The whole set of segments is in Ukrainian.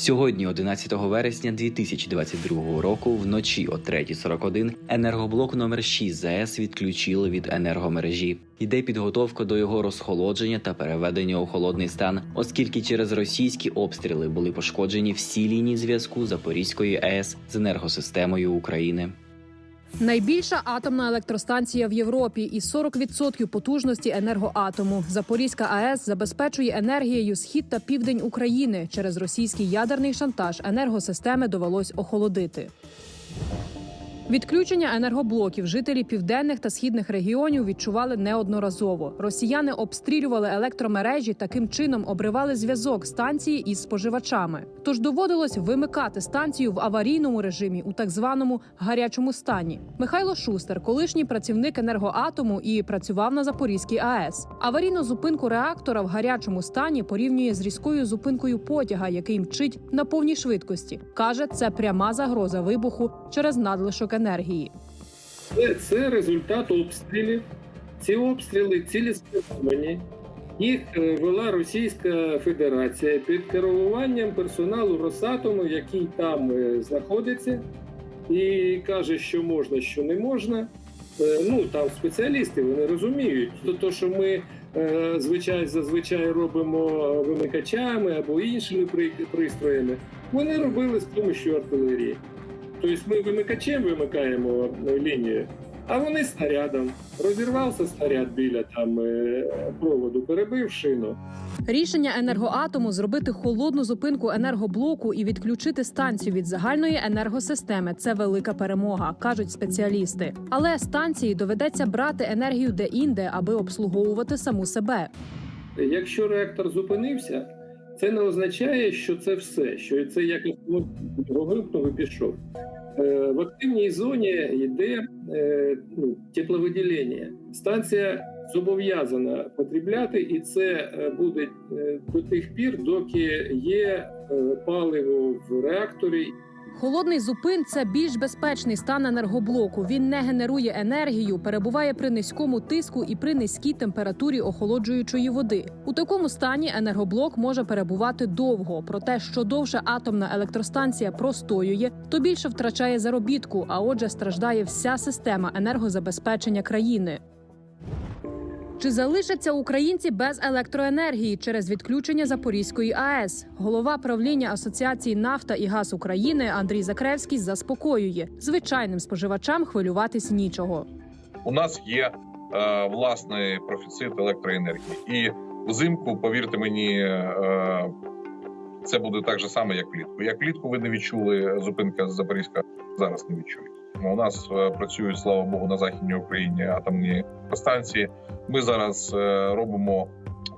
Сьогодні, 11 вересня 2022 року, вночі о 3.41 енергоблок номер 6 ЗАЕС відключили від енергомережі. Йде підготовка до його розхолодження та переведення у холодний стан, оскільки через російські обстріли були пошкоджені всі лінії зв'язку Запорізької АЕС з енергосистемою України. Найбільша атомна електростанція в Європі із 40% потужності енергоатому. Запорізька АЕС забезпечує енергією схід та південь України. Через російський ядерний шантаж енергосистеми довелось охолодити. Відключення енергоблоків жителі південних та східних регіонів відчували неодноразово. Росіяни обстрілювали електромережі, таким чином обривали зв'язок станції із споживачами. Тож доводилось вимикати станцію в аварійному режимі у так званому гарячому стані. Михайло Шустер, колишній працівник енергоатому і працював на Запорізькій АЕС. Аварійну зупинку реактора в гарячому стані порівнює з різкою зупинкою потяга, який мчить на повній швидкості. каже, це пряма загроза вибуху через надлишок енергії. Це, результат обстрілів. Ці обстріли цілеспрямовані. Їх е, вела Російська Федерація під керуванням персоналу Росатому, який там е, знаходиться, і каже, що можна, що не можна. Е, Ну там спеціалісти вони розуміють. То, то що ми звичай зазвичай робимо вимикачами або іншими пристроями, вони робили з допомогою артилерії. Тобто ми вимикачем вимикаємо лінію, а вони снарядом. Розірвався снаряд біля там е, проводу, перебив шину. Рішення енергоатому зробити холодну зупинку енергоблоку і відключити станцію від загальної енергосистеми це велика перемога, кажуть спеціалісти. Але станції доведеться брати енергію де-інде, аби обслуговувати саму себе. Якщо реактор зупинився, це не означає, що це все, що це якось вимкнув і пішов. Е, В активній зоні йде е, ну, тепловиділення. Станція зобов'язана потрібляти, і це е, буде е, до тих пір, доки є е, паливо в реакторі. Холодний зупин це більш безпечний стан енергоблоку. Він не генерує енергію, перебуває при низькому тиску і при низькій температурі охолоджуючої води. У такому стані енергоблок може перебувати довго. Проте, що довше атомна електростанція простоює, то більше втрачає заробітку, а отже, страждає вся система енергозабезпечення країни. Чи залишаться українці без електроенергії через відключення Запорізької АЕС? Голова правління Асоціації Нафта і Газ України Андрій Закревський заспокоює звичайним споживачам хвилюватись нічого. у нас є е, власний профіцит електроенергії. І взимку, повірте мені, е, це буде так же само, як влітку. Як влітку ви не відчули зупинка з Запорізька, зараз не відчуєте. У нас е, працюють, слава Богу, на західній Україні атомні станції. Ми зараз е, робимо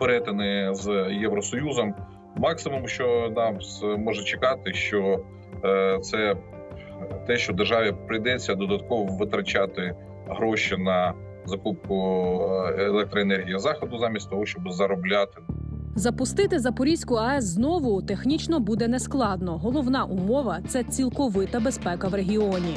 перетини з Євросоюзом. Максимум, що нам може чекати, що е, це те, що державі прийдеться додатково витрачати гроші на закупку електроенергії заходу, замість того, щоб заробляти Запустити Запорізьку АЕС знову технічно буде нескладно. Головна умова це цілковита безпека в регіоні.